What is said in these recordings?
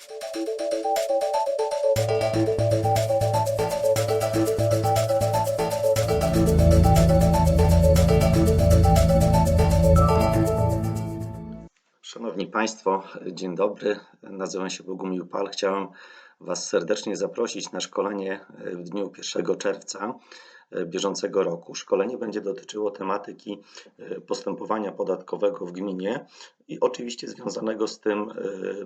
Szanowni Państwo, dzień dobry. Nazywam się Bogumił Pal. Chciałem Was serdecznie zaprosić na szkolenie w dniu 1 czerwca bieżącego roku. Szkolenie będzie dotyczyło tematyki postępowania podatkowego w gminie i oczywiście związanego z tym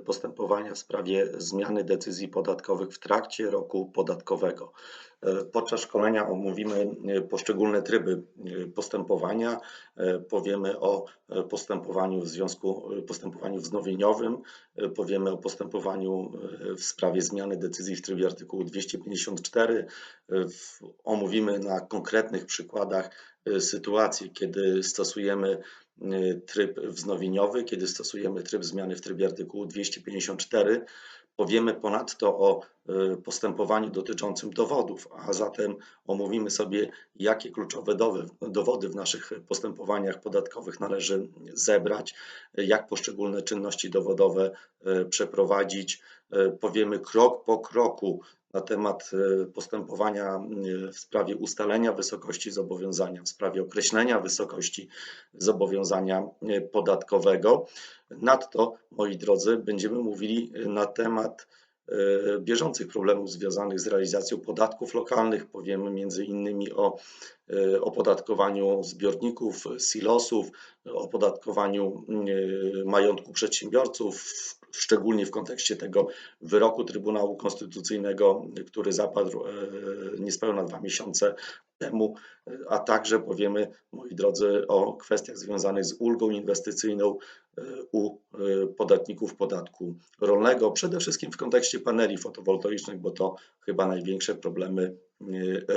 postępowania w sprawie zmiany decyzji podatkowych w trakcie roku podatkowego. Podczas szkolenia omówimy poszczególne tryby postępowania, powiemy o postępowaniu w związku postępowaniu wznowieniowym, powiemy o postępowaniu w sprawie zmiany decyzji w trybie artykułu 254. W- Omówimy na konkretnych przykładach sytuację, kiedy stosujemy tryb wznowieniowy, kiedy stosujemy tryb zmiany w trybie artykułu 254. Powiemy ponadto o postępowaniu dotyczącym dowodów, a zatem omówimy sobie, jakie kluczowe dowody w naszych postępowaniach podatkowych należy zebrać, jak poszczególne czynności dowodowe przeprowadzić. Powiemy krok po kroku na temat e, postępowania e, w sprawie ustalenia wysokości zobowiązania, w sprawie określenia wysokości zobowiązania e, podatkowego. Nadto, moi drodzy, będziemy mówili na temat bieżących problemów związanych z realizacją podatków lokalnych. Powiemy między innymi o opodatkowaniu zbiorników, silosów, opodatkowaniu majątku przedsiębiorców, szczególnie w kontekście tego wyroku Trybunału Konstytucyjnego, który zapadł e, niespełna dwa miesiące temu, a także powiemy, moi drodzy, o kwestiach związanych z ulgą inwestycyjną e, u e, podatników podatku rolnego, przede wszystkim w kontekście paneli fotowoltaicznych, bo to chyba największe problemy e,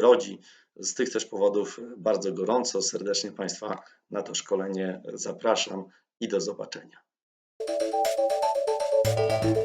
rodzi. Z tych też powodów bardzo gorąco, serdecznie Państwa na to szkolenie zapraszam i do zobaczenia. Thank you.